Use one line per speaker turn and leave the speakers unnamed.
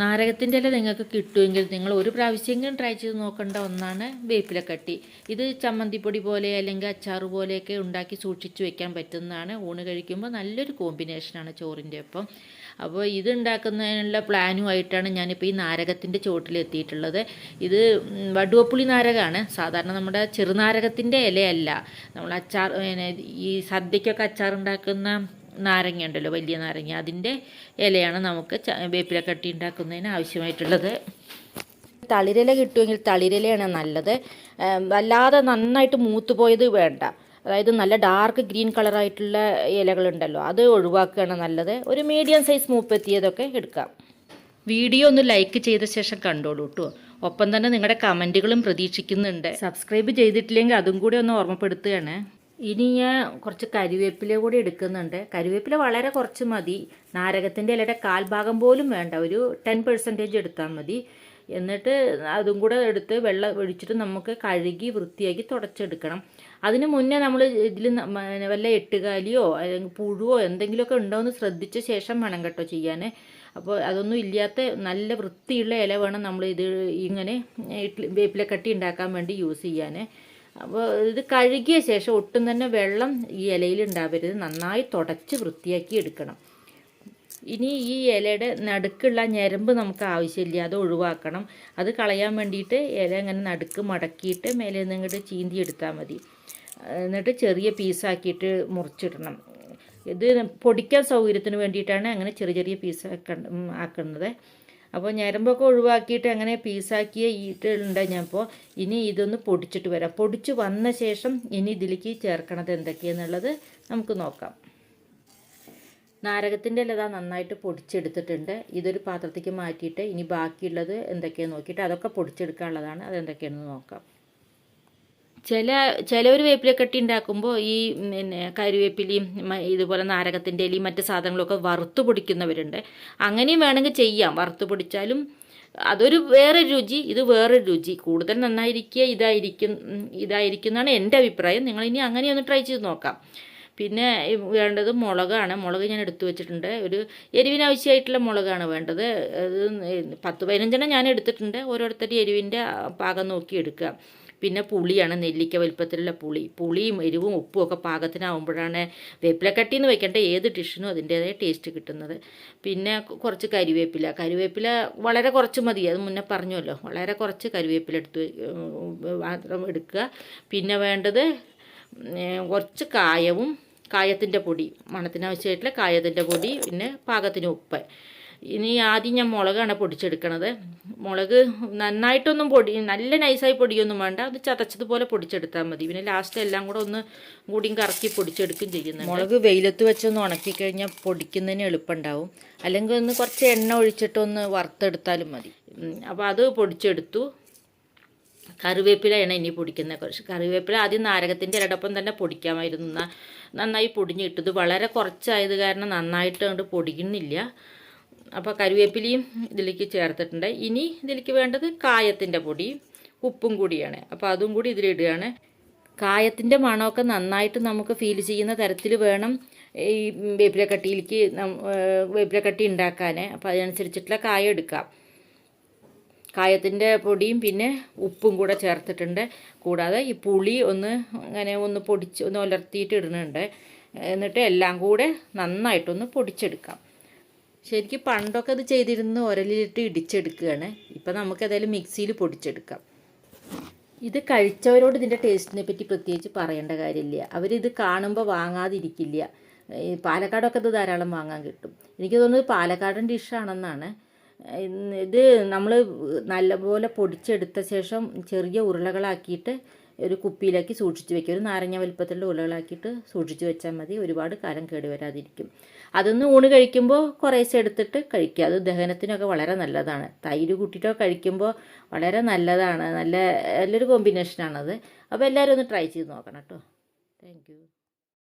നാരകത്തിന്റെ ഇല നിങ്ങൾക്ക് കിട്ടുമെങ്കിൽ നിങ്ങൾ ഒരു പ്രാവശ്യമെങ്കിലും ട്രൈ ചെയ്ത് നോക്കേണ്ട ഒന്നാണ് വേപ്പിലക്കട്ടി ഇത് ചമ്മന്തിപ്പൊടി പോലെ അല്ലെങ്കിൽ അച്ചാർ പോലെയൊക്കെ ഉണ്ടാക്കി സൂക്ഷിച്ച് വെക്കാൻ പറ്റുന്നതാണ്. ഊണ് കഴിക്കുമ്പോൾ നല്ലൊരു കോമ്പിനേഷനാണ് ചോറിന്റെ ഒപ്പം. അപ്പോൾ ഇത് ഉണ്ടാക്കുന്നതിനുള്ള പ്ലാനുമായിട്ടാണ് ഞാനിപ്പോൾ ഈ നാരകത്തിന്റെ ചുവട്ടിലെത്തിയിട്ടുള്ളത് ഇത് വടുവപ്പുളി നാരകമാണ്. സാധാരണ നമ്മുടെ ചെറുനാരകത്തിന്റെ ഇലയല്ല. നമ്മൾ അച്ചാർ ഈ സദ്യക്കൊക്കെ അച്ചാർ ഉണ്ടാക്കുന്ന നാരങ്ങ ഉണ്ടല്ലോ വലിയ നാരങ്ങ. അതിന്റെ ഇലയാണ് നമുക്ക് ച- വേപ്പിലക്കട്ടി ഉണ്ടാക്കുന്നതിന് ആവശ്യമായിട്ടുള്ളത്. തളിരില കിട്ടുമെങ്കിൽ തളിരിലയാണ് നല്ലത്. വല്ലാതെ നന്നായിട്ട് മൂത്ത് പോയത് വേണ്ട. അതായത് നല്ല ഡാർക്ക് ഗ്രീൻ കളറായിട്ടുള്ള ഇലകളുണ്ടല്ലോ അത് ഒഴിവാക്കുകയാണ് നല്ലത്. ഒരു മീഡിയം സൈസ് മൂപ്പെത്തിയതൊക്കെ എടുക്കാം. വീഡിയോ ഒന്ന് ലൈക്ക് ചെയ്ത ശേഷം കണ്ടോളൂ കേട്ടോ ഒപ്പം തന്നെ നിങ്ങളുടെ കമന്റുകളും പ്രതീക്ഷിക്കുന്നുണ്ട്. സബ്സ്ക്രൈബ് ചെയ്തിട്ടില്ലെങ്കിൽ അതും കൂടി ഒന്ന് ഓർമ്മപ്പെടുത്തുകയാണ്. ഇനി ഞാൻ കുറച്ച് കരിവേപ്പില കൂടി എടുക്കുന്നുണ്ട്. കരിവേപ്പില വളരെ കുറച്ച് മതി. നാരകത്തിന്റെ ഇലയുടെ കാൽഭാഗം പോലും വേണ്ട. ഒരു ടെൻ പെർസെന്റേജ് എടുത്താൽ മതി. എന്നിട്ട് അതും കൂടെ എടുത്ത് വെള്ളം ഒഴിച്ചിട്ട് നമുക്ക് കഴുകി വൃത്തിയാക്കി തുടച്ചെടുക്കണം. അതിന് മുന്നേ നമ്മൾ ഇതിൽ വല്ല എട്ടുകാലിയോ അല്ലെങ്കിൽ പുഴുവോ എന്തെങ്കിലുമൊക്കെ ഉണ്ടോ എന്ന് ശ്രദ്ധിച്ച ശേഷം വേണം കേട്ടോ ചെയ്യാൻ അപ്പോൾ അതൊന്നും ഇല്ലാത്ത നല്ല വൃത്തിയുള്ള ഇല വേണം നമ്മൾ ഇത് ഇങ്ങനെ ഇഡ്ലി വേപ്പിലക്കട്ടി ഉണ്ടാക്കാൻ വേണ്ടി യൂസ് ചെയ്യാൻ അപ്പോൾ ഇത് കഴുകിയ ശേഷം ഒട്ടും തന്നെ വെള്ളം ഈ ഇലയിൽ ഉണ്ടാവരുത്. നന്നായി തുടച്ച് വൃത്തിയാക്കി എടുക്കണം. ഇനി ഈ ഇലയുടെ നടുക്കുള്ള ഞരമ്പ് നമുക്ക് ആവശ്യമില്ല. അത് ഒഴിവാക്കണം. അത് കളയാൻ വേണ്ടിയിട്ട് ഇല അങ്ങനെ നടുക്ക് മടക്കിയിട്ട് മേലെ നിന്ന് ഇങ്ങോട്ട് ചീന്തി എടുത്താൽ മതി. എന്നിട്ട് ചെറിയ പീസാക്കിയിട്ട് മുറിച്ചിടണം. ഇത് പൊടിക്കാൻ സൗകര്യത്തിന് വേണ്ടിയിട്ടാണ് അങ്ങനെ ചെറിയ ചെറിയ പീസ് ആക്കുന്നത്. അപ്പോൾ ഞരമ്പൊക്കെ ഒഴിവാക്കിയിട്ട് അങ്ങനെ പീസാക്കിയ ഈട്ടുണ്ട് ഞാൻ ഇപ്പോൾ ഇനി ഇതൊന്ന് പൊടിച്ചിട്ട് വരാം. പൊടിച്ച് വന്ന ശേഷം ഇനി ഇതിലേക്ക് ചേർക്കണത് എന്തൊക്കെയെന്നുള്ളത് നമുക്ക് നോക്കാം. നാരകത്തിന്റെ ലത നന്നായിട്ട് പൊടിച്ചെടുത്തിട്ടുണ്ട്. ഇതൊരു പാത്രത്തേക്ക് മാറ്റിയിട്ട് ഇനി ബാക്കിയുള്ളത് എന്തൊക്കെയാണെന്ന് നോക്കിയിട്ട് അതൊക്കെ പൊടിച്ചെടുക്കാനുള്ളതാണ്. അതെന്തൊക്കെയാണെന്ന് നോക്കാം. ചില ചിലവർ വേപ്പിലക്കട്ടി ഉണ്ടാക്കുമ്പോൾ ഈ പിന്നെ കരിവേപ്പിലയും ഇതുപോലെ നാരകത്തിന്റെ ഇലയും മറ്റു സാധനങ്ങളൊക്കെ വറുത്ത് പൊടിക്കുന്നവരുണ്ട്. അങ്ങനെയും വേണമെങ്കിൽ ചെയ്യാം. വറുത്ത് പൊടിച്ചാലും അതൊരു വേറെ രുചി ഇത് വേറെ രുചി. കൂടുതൽ നന്നായിരിക്കുക ഇതായിരിക്കും ഇതായിരിക്കും എന്നാണ് എന്റെ അഭിപ്രായം. നിങ്ങൾ ഇനി അങ്ങനെ ഒന്ന് ട്രൈ ചെയ്ത് നോക്കാം. പിന്നെ വേണ്ടത് മുളകാണ്. മുളക് ഞാൻ എടുത്തു വെച്ചിട്ടുണ്ട്. ഒരു എരിവിന് ആവശ്യമായിട്ടുള്ള മുളകാണ് വേണ്ടത്. അത് പത്ത് പതിനഞ്ചെണ്ണം ഞാൻ എടുത്തിട്ടുണ്ട്. ഓരോരുത്തരുടെ എരിവിന്റെ പാകം നോക്കി എടുക്കുക പിന്നെ പുളിയാണ് നെല്ലിക്ക വലുപ്പത്തിലുള്ള പുളി. പുളിയും എരിവും ഉപ്പും ഒക്കെ പാകത്തിനാവുമ്പോഴാണ് വേപ്പിലക്കട്ടി എന്ന് വെക്കേണ്ട ഏത് ഡിഷിനും അതിന്റേതായ ടേസ്റ്റ് കിട്ടുന്നത്. പിന്നെ കുറച്ച് കരിവേപ്പില. കരിവേപ്പില വളരെ കുറച്ച് മതി അത് മുന്നേ പറഞ്ഞല്ലോ വളരെ കുറച്ച് കരിവേപ്പില എടുത്ത് മാത്രം എടുക്കുക. പിന്നെ വേണ്ടത് കുറച്ച് കായവും കായത്തിന്റെ പൊടി മണത്തിനാവശ്യമായിട്ടുള്ള കായത്തിന്റെ പൊടി പിന്നെ പാകത്തിന് ഉപ്പ്. ഇനി ആദ്യം ഞാൻ മുളകാണ് പൊടിച്ചെടുക്കണത്. മുളക് നന്നായിട്ടൊന്നും പൊടി നല്ല നൈസായി പൊടിയൊന്നും വേണ്ട. അത് ചതച്ചതുപോലെ പൊടിച്ചെടുത്താൽ മതി. പിന്നെ ലാസ്റ്റ് എല്ലാം കൂടെ ഒന്ന് കൂടിയും കറക്കി പൊടിച്ചെടുക്കുകയും ചെയ്യുന്നത് മുളക് വെയിലത്ത് വെച്ചൊന്ന് ഉണക്കി കഴിഞ്ഞാൽ പൊടിക്കുന്നതിന് എളുപ്പമുണ്ടാവും. അല്ലെങ്കിൽ ഒന്ന് കുറച്ച് എണ്ണ ഒഴിച്ചിട്ടൊന്ന് വറുത്തെടുത്താലും മതി. അപ്പോൾ അത് പൊടിച്ചെടുത്തു. കറിവേപ്പിലയാണ് ഇനി പൊടിക്കുന്നത്. കുറച്ച് കറിവേപ്പില ആദ്യം നാരകത്തിന്റെ ഇരടൊപ്പം തന്നെ പൊടിക്കാമായിരുന്നു. നന്നായി പൊടിഞ്ഞ് കിട്ടും. ഇത് വളരെ കുറച്ചായത് കാരണം നന്നായിട്ട് കൊണ്ട് പൊടിക്കുന്നില്ല അപ്പോൾ കരുവേപ്പിലയും ഇതിലേക്ക് ചേർത്തിട്ടുണ്ട്. ഇനി ഇതിലേക്ക് വേണ്ടത് കായത്തിന്റെ പൊടി ഉപ്പും കൂടിയാണ്. അപ്പോൾ അതും കൂടി ഇതിലിടുകയാണ്. കായത്തിന്റെ മണമൊക്കെ നന്നായിട്ട് നമുക്ക് ഫീൽ ചെയ്യുന്ന തരത്തിൽ വേണം ഈ വേപ്പിലക്കട്ടിയിലേക്ക് വേപ്പിലക്കട്ടി ഉണ്ടാക്കാൻ അപ്പോൾ അതിനനുസരിച്ചിട്ടുള്ള കായ എടുക്കാം. കായത്തിന്റെ പൊടിയും പിന്നെ ഉപ്പും കൂടെ ചേർത്തിട്ടുണ്ട്. കൂടാതെ ഈ പുളി ഒന്ന് അങ്ങനെ ഒന്ന് പൊടിച്ച് ഒന്ന് ഉലർത്തിയിട്ട് ഇടുന്നുണ്ട്. എന്നിട്ട് എല്ലാം കൂടെ നന്നായിട്ടൊന്ന് പൊടിച്ചെടുക്കാം. ശരിക്കും പണ്ടൊക്കെ ഇത് ചെയ്തിരുന്ന് ഉരലിലിട്ട് ഇടിച്ചെടുക്കുകയാണ്. ഇപ്പം നമുക്ക് ഏതായാലും മിക്സിയിൽ പൊടിച്ചെടുക്കാം. ഇത് കഴിച്ചവരോട് ഇതിന്റെ ടേസ്റ്റിനെ പറ്റി പ്രത്യേകിച്ച് പറയേണ്ട കാര്യമില്ല. അവരിത് കാണുമ്പോൾ വാങ്ങാതിരിക്കില്ല. പാലക്കാടൊക്കെ ഇത് ധാരാളം വാങ്ങാൻ കിട്ടും. എനിക്ക് തോന്നുന്നത് പാലക്കാടൻ ഡിഷാണെന്നാണ്. ഇത് നമ്മൾ നല്ലപോലെ പൊടിച്ചെടുത്ത ശേഷം ചെറിയ ഉരുളകളാക്കിയിട്ട് ഒരു കുപ്പിയിലാക്കി സൂക്ഷിച്ച് വെക്കുക ഒരു നാരങ്ങ വലുപ്പത്തിലുള്ള ഉരുളകളാക്കിയിട്ട് സൂക്ഷിച്ച് വെച്ചാൽ മതി. ഒരുപാട് കാലം കേടുവരാതിരിക്കും അതൊന്ന് ഊണ് കഴിക്കുമ്പോൾ കുറേശ്ശെ എടുത്തിട്ട് കഴിക്കുക. അത് ദഹനത്തിനൊക്കെ വളരെ നല്ലതാണ്. തൈര് കൂട്ടിയിട്ടോ കഴിക്കുമ്പോൾ വളരെ നല്ലതാണ്. നല്ല നല്ലൊരു കോമ്പിനേഷനാണത് അപ്പോൾ എല്ലാവരും ഒന്ന് ട്രൈ ചെയ്ത് നോക്കണം കേട്ടോ. താങ്ക്